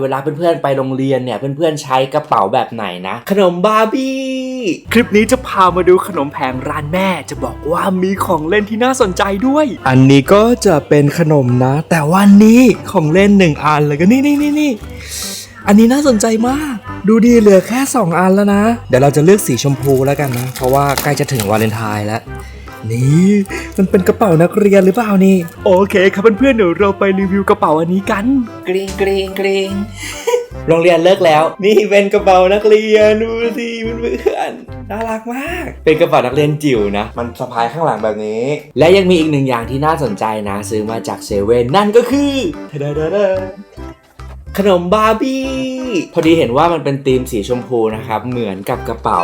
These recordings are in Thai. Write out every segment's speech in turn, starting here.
เวลาเพื่อนๆไปโรงเรียนเนี่ยเพื่อนๆใช้กระเป๋าแบบไหนนะ ขนมบาร์บี้ คลิปนี้จะพามาดูขนมแผงร้านแม่ จะบอกว่ามีของเล่นที่น่าสนใจด้วย อันนี้ก็จะเป็นขนมนะ แต่ว่านี่ของเล่นหนึ่งอันเลยก็นี่นี่นี่นี่อันนี้น่าสนใจมาก ดูดีเหลือแค่ 2 อันแล้วนะ เดี๋ยวเราจะเลือกสีชมพูแล้วกันนะ เพราะว่าใกล้จะถึงวาเลนไทน์แล้ว นี่มันเป็นกระเป๋านักเรียนหรือเปล่านี่ โอเคครับเพื่อนๆเดี๋ยวเราไปรีวิวกระเป๋าอันนี้กัน กริงกริงกริงโรงเรียนเลิกแล้ว นี่เป็นกระเป๋านักเรียนดูสิเพื่อนๆน่ารักมาก เป็นกระเป๋านักเรียนจิ๋วนะ มันสะพายข้างหลังแบบนี้ และยังมีอีกหนึ่งอย่างที่น่าสนใจนะ ซื้อมาจากเซเว่นนั่นก็คือทะดาดาขนมบาร์บี้ พอดีเห็นว่ามันเป็นธีมสีชมพูนะครับ เหมือนกับกระเป๋า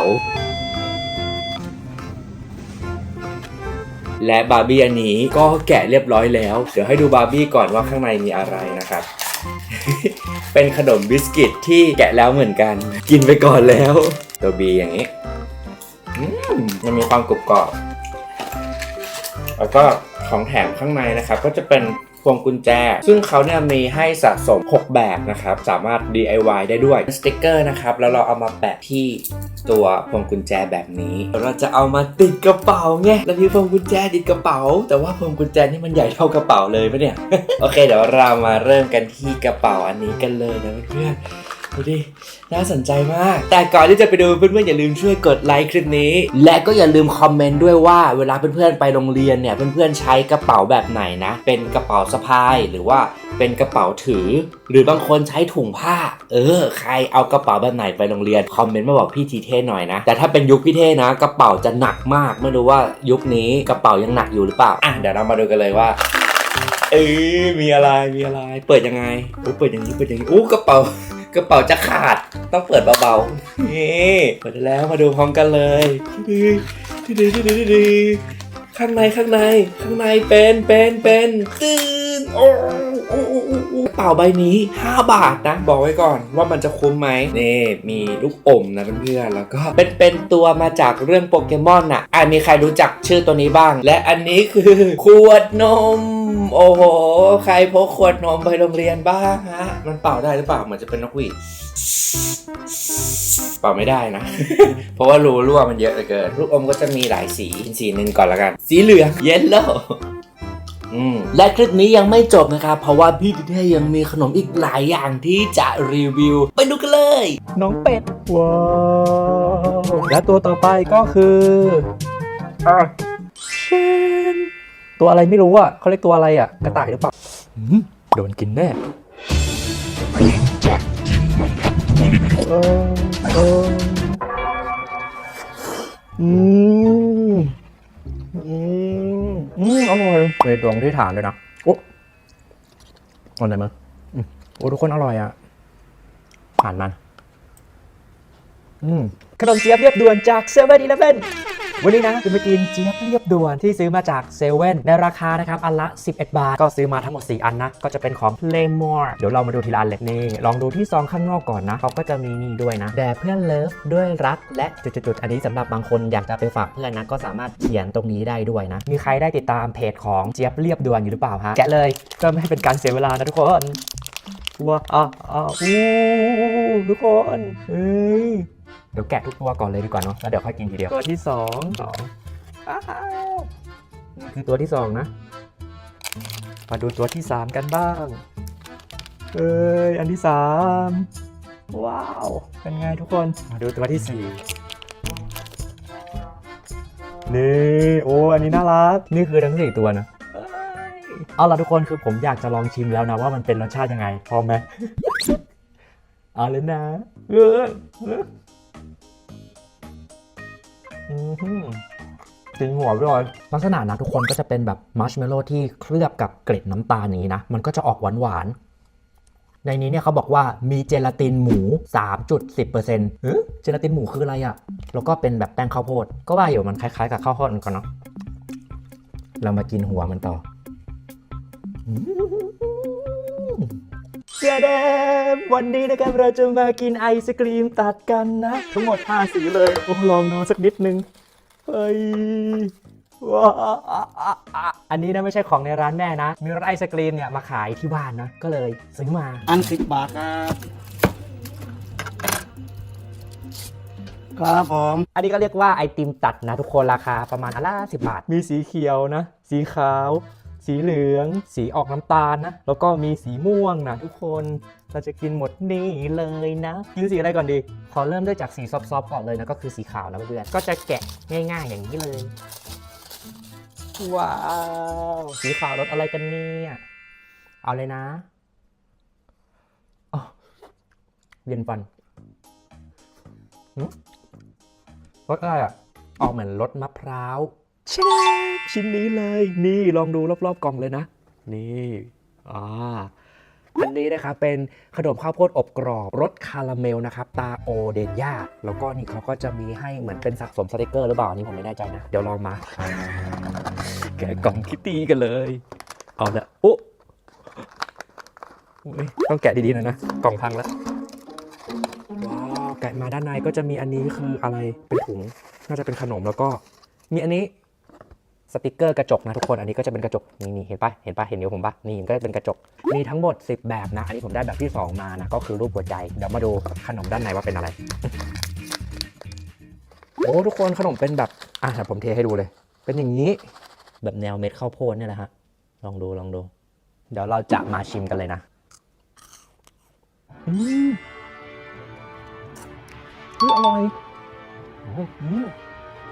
และบาร์บี้อันนี้ก็แกะเรียบร้อยแล้ว เดี๋ยวให้ดูบาร์บี้ก่อนว่าข้างในมีอะไรนะครับ เป็นขนมบิสกิตที่แกะแล้วเหมือนกัน กินไปก่อนแล้ว ตัวบีอย่างนี้มันมีความกรุบกรอบ แล้วก็ของแถมข้างในนะครับ ก็จะเป็น พวงกุญแจ ซึ่งเขาเนี่ยมีให้สะสม 6 แบบนะครับ สามารถ DIY ได้ด้วยสติกเกอร์นะครับ แล้วเราเอามาแปะที่ตัวพวงกุญแจแบบนี้ เราจะเอามาติดกระเป๋าไงแล้วมีพวงกุญแจติดกระเป๋า แต่ว่าพวงกุญแจนี่มันใหญ่เท่ากระเป๋าเลยปะเนี่ย โอเค เดี๋ยวเรามาเริ่มกันที่กระเป๋าอันนี้กันเลยนะเพื่อน ดูดิ น่าสนใจมาก แต่ก่อนที่จะไปดูเพื่อนๆอย่าลืมช่วยกดไลค์คลิปนี้ และก็อย่าลืมคอมเมนต์ด้วยว่าเวลาเพื่อนๆไปโรงเรียนเนี่ยเพื่อนๆใช้กระเป๋าแบบไหนนะ เป็นกระเป๋าสะพายหรือว่าเป็นกระเป๋าถือ หรือบางคนใช้ถุงผ้า เออ ใครเอากระเป๋าแบบไหนไปโรงเรียนคอมเมนต์มาบอกพี่ทีเท่หน่อยนะ แต่ถ้าเป็นยุคพี่เท่นะ กระเป๋าจะหนักมากไม่รู้ว่ายุคนี้กระเป๋ายังหนักอยู่หรือเปล่าอะเดี๋ยวเรามาดูกันเลยว่าเออมีอะไรมีอะไร เปิดยังไงโอ้เปิดอย่างนี้เปิดอย่างนี้โอ้กระเป๋า กระเป๋าจะขาดต้องเปิดเบาๆนี่เปิดแล้วมาดูพร้อมกันเลยดีดีดีดีดีข้างในข้างในข้างในเป็นเป็นเป็นตื้อ โอ้โอ้โอ้โอ้กระเป๋าใบนี้ 5 บาทนะ บอกไว้ก่อนว่ามันจะคุ้มไหมนี่มีลูกอมนะเพื่อนๆแล้วก็เป็นเป็นตัวมาจากเรื่องโปเกมอนอะอะมีใครรู้จักชื่อตัวนี้บ้าง และอันนี้คือขวดนม โอ้โห ใครพกขวดนมไปโรงเรียนบ้างฮะ มันเป่าได้หรือเปล่าเหมือนจะเป็นนกหวีดเป่าไม่ได้นะ เพราะว่ารูรั่วมันเยอะเหลือเกิน ลูกอมก็จะมีหลายสี สีหนึ่งก่อนละกัน สีเหลืองเยลโล่ และคลิปนี้ยังไม่จบนะครับ เพราะว่าพี่ดิเท่ยังมีขนมอีกหลายอย่างที่จะรีวิว ไปดูกันเลย น้องเป็ด ว้าว และตัวต่อไปก็คืออะเชนตัวอะไรไม่รู้อะเขาเรียกตัวอะไรอะ กระต่ายหรือเปล่าหืมโดนกินแน่เออเอออืม มอร่อยเป็นตรงที่ฐานด้วยนะโอ้อร่อยมั้ยอืมโอ้ทุกคนอร่อยอะ ผ่านมัน อืมขนมเจี๊ยบเรียบด่วนจากเซเว่นอวัน วันนี้นะจะมากินเจี๊ยบเรียบด่วนที่ซื้อมาจากเซเว่นในราคานะครับอันละ 11 บาท ก็ซื้อมาทั้งหมด 4 อันนะ ก็จะเป็นของ Playmore เดี๋ยวเรามาดูทีละอันเล็กนี่ ลองดูที่ซองข้างนอกก่อนนะเขาก็จะมีนี่ด้วยนะแด่เพื่อนเลิฟด้วยรักและจุดๆอันนี้สำหรับบางคนอยากจะไปฝากเพื่อนนะก็สามารถเขียนตรงนี้ได้ด้วยนะ มีใครได้ติดตามเพจของเจี๊ยบเรียบด่วนอยู่หรือเปล่าฮะแกะเลยก็ไม่ให้เป็นการเสียเวลานะทุกคนว้าอะอะอู้ทุกคนเฮ้ย เดี๋ยวแกะทุกตัวก่อนเลยดีกว่าเนาะแล้วเดี๋ยวค่อยกินทีเดียว ตัวที่สองสองอ้าวนี่คือตัวที่สองนะ มาดูตัวที่สามกันบ้าง เอ้ย อันที่สามว้าว เป็นไงทุกคน มาดูตัวที่สี่นี่โอ้อันนี้น่ารัก นี่คือทั้งสี่ตัวนะ เอ้ยเอาล่ะทุกคนคือผมอยากจะลองชิมแล้วนะว่ามันเป็นรสชาติยังไง พร้อมไหม เอาเลยนะเออ จริงหัวไปเลยลักษณะนะทุกคนก็จะเป็นแบบมัชเมลโล่ที่เคลือบกับเกล็ดน้ำตาลอย่างนี้นะ มันก็จะออกหวานหวานในนี้เนี่ยเขาบอกว่ามีเจลาตินหมู 3.10%เออเจลาตินหมูคืออะไรอะ่ะ แล้วก็เป็นแบบแป้งข้าวโพด ก็ว่าอยู่มันคล้ายๆกับข้าวโพดเหมือนกันเนาะเรามากินหัวมันต่อ เชียเดมวันนี้นะครับเราจะมากินไอศกรีมตัดกันนะ ทั้งหมด5สีเลยโอ้ลองดูสักนิดนึงเฮ้ยว้าวอันนี้นะไม่ใช่ของในร้านแม่นะ มีรถไอศกรีมเนี่ยมาขายที่บ้านนะ ก็เลยซื้อมา อันสิบบาทครับครับผม อันนี้ก็เรียกว่าไอติมตัดนะทุกคนราคาประมาณอันละสิบาท มีสีเขียวนะ สีขาว สีเหลือง สีออกน้ำตาลนะ แล้วก็มีสีม่วงนะทุกคน เราจะกินหมดนี่เลยนะ กินสีอะไรก่อนดี ขอเริ่มด้วยจากสีซอฟๆก่อนเลยนะก็คือสีขาวนะเพื่อนก็จะแกะง่ายๆอย่างนี้เลย ว้าว สีขาวรสอะไรกันเนี่ย เอาเลยนะอ๋อเย็นฟันรสอะไรอะ ออกเหมือนรสมะพร้าว ช่ชิ้นนี้เลย นี่ลองดูรอบๆกล่องเลยนะ นี่อ่าอันนี้นะครับเป็นขนมข้าวโพดอบกรอบรสคาราเมลนะครับ ตาโอเดนย่าแล้วก็นี่เขาก็จะมีให้เหมือนเป็นสะสมสติกเกอร์หรือเปล่าอันนี้ผมไม่แน่ใจนะ เดี๋ยวลองมา แกะกล่องคิตตี้กันเลย เอาละโอ้อุ๊ยต้องแกะดีๆหน่อยนะ กล่องพังแล้วว้าวแกะมาด้านในก็จะมีอันนี้คืออะไรเป็นถุงน่าจะเป็นขนมแล้วก็ มีอันนี้ สติกเกอร์กระจกนะทุกคน อันนี้ก็จะเป็นกระจก นี่นี่เห็นปะเห็นปะเห็นนิ้วผมปะนี่มันก็จะเป็นกระจก มีทั้งหมด 10 แบบนะ อันนี้ผมได้แบบที่ 2 มานะ ก็คือรูปหัวใจ เดี๋ยวมาดูขนมด้านในว่าเป็นอะไร โอ้ทุกคนขนมเป็นแบบ อะเดี๋ยวผมเทให้ดูเลย เป็นอย่างนี้ แบบแนวเม็ดข้าวโพดเนี่ยแหละฮะ ลองดูลองดู เดี๋ยวเราจะมาชิมกันเลยนะอืมอร่อยอ้อืม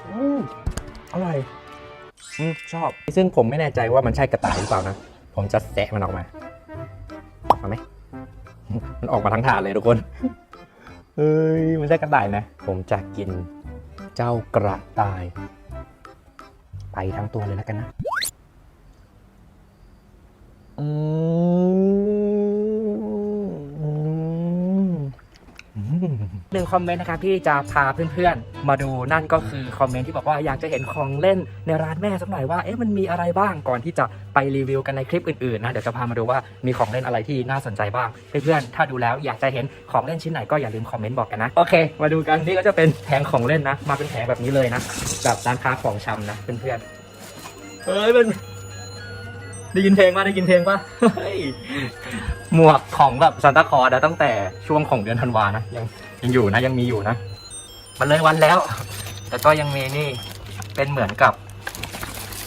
อืมอร่อย อืมชอบ ซึ่งผมไม่แน่ใจว่ามันใช่กระต่ายหรือเปล่านะ ผมจะแสะมันออกมาออกมาไหม มันออกมาทั้งถาดเลยทุกคน เฮ้ย มันใช่กระต่ายนะ ผมจะกินเจ้ากระต่าย ไปทั้งตัวเลยแล้วกันนะ อืม หนึ่งคอมเมนต์นะครับที่จะพาเพื่อนๆ มาดูนั่นก็คือคอมเมนต์ที่บอกว่าอยากจะเห็นของเล่นในร้านแม่สักหน่อยว่าเอ๊ะมันมีอะไรบ้างก่อนที่จะไปรีวิวกันในคลิปอื่นๆนะเดี๋ยวจะพามาดูว่ามีของเล่นอะไรที่น่าสนใจบ้างเพื่อนๆถ้าดูแล้วอยากจะเห็นของเล่นชิ้นไหนก็อย่าลืมคอมเมนต์บอกกันนะโอเค มาดูกันนี่ก็จะเป็นแผงของเล่นนะ มาเป็นแผงแบบนี้เลยนะแบบร้านค้าของชำนะเพื่อนๆเฮ้ยมัน ได้ยินเพลงป่ะได้ยินเพลงป่ะเฮ้ยหมวกของแบบซานตาคลอร์ตั้งแต่ช่วงของเดือนธันวานะยังยังอยู่นะยังมีอยู่นะ มันเลยวันแล้ว แต่ก็ยังมีนี่เป็นเหมือนกับ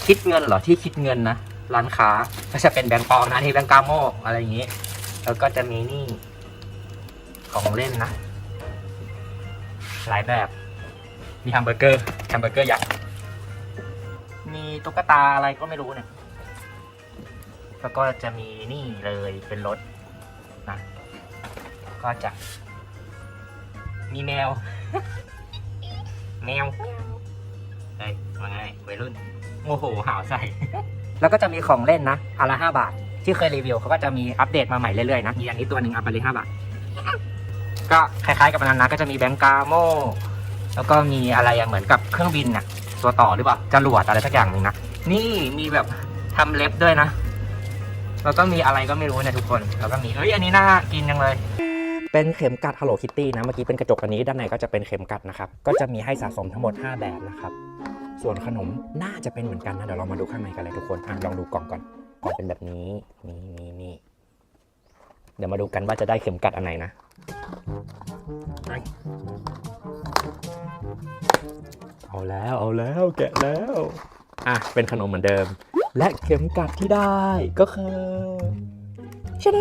คิดเงินเหรอที่คิดเงินนะร้านค้าก็จะเป็นแบงก์ปอมนะที่แบงก์กาโมอะไรอย่างนี้แล้วก็จะมีนี่ของเล่นนะ หลายแบบ มีแฮมเบอร์เกอร์แฮมเบอร์เกอร์ยักษ์มีตุ๊กตาอะไรก็ไม่รู้เนี่ย แล้วก็จะมีนี่เลยเป็นรถนะก็จะ มีแมว แมวเฮ้ยว่าไงวัยรุ่นโมโหหาวใส่ แล้วก็จะมีของเล่นนะอันละห้าบาท ที่เคยรีวิวเขาก็จะมีอัปเดตมาใหม่เรื่อยๆนะมีอันนี้ตัวหนึ่งอัปไปเลยห้าบาท ก็คล้ายๆกับอันนั้นนะก็จะมีแบงกาโมแล้วก็มีอะไรอะเหมือนกับเครื่องบินน่ะ ตัวต่อหรือเปล่าจรวดอะไรสักอย่างหนึ่งนะ นี่มีแบบทำเล็บด้วยนะ แล้วก็มีอะไรก็ไม่รู้เนะทุกคน แล้วก็มีเอ้ยอันนี้น่ากินจังเลย เป็นเข็มกัด Hello Kitty นะ เมื่อกี้เป็นกระจกอันนี้ด้านในก็จะเป็นเข็มกัดนะครับ ก็จะมีให้สะสมทั้งหมด 5 แบบนะครับ ส่วนขนมน่าจะเป็นเหมือนกันนะ เดี๋ยวเรามาดูข้างในกันเลยทุกคนอะลองดูกล่องก่อนกล่องเป็นแบบนี้นี่นี่นี่เดี๋ยวมาดูกันว่าจะได้เข็มกัดอันไหนนะเอาแล้วเอาแล้วแกะแล้ว อะเป็นขนมเหมือนเดิม และเข็มกัดที่ได้ก็คือชด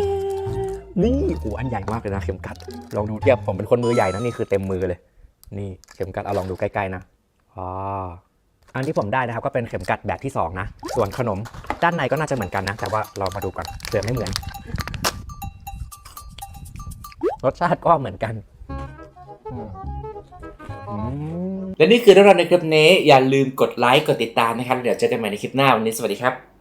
นี่อ้อันใหญ่มากเลยนะเข็มกัด ลองดูเทียบผมเป็นคนมือใหญ่นะนี่คือเต็มมือเลย นี่เข็มกัดเอาลองดูใกล้ๆนะอ๋ออันที่ผมได้นะครับก็เป็นเข็มกัดแบบที่สองนะ ส่วนขนมด้านในก็น่าจะเหมือนกันนะ แต่ว่าเรามาดูกันเผื่อไม่เหมือน รสชาติก็เหมือนกัน อืม และนี่คือเรื่องราวในคลิปนี้อย่าลืมกดไลค์กดติดตามนะครับเดี๋ยวเจอกันใหม่ในคลิปหน้าวันนี้สวัสดีครับ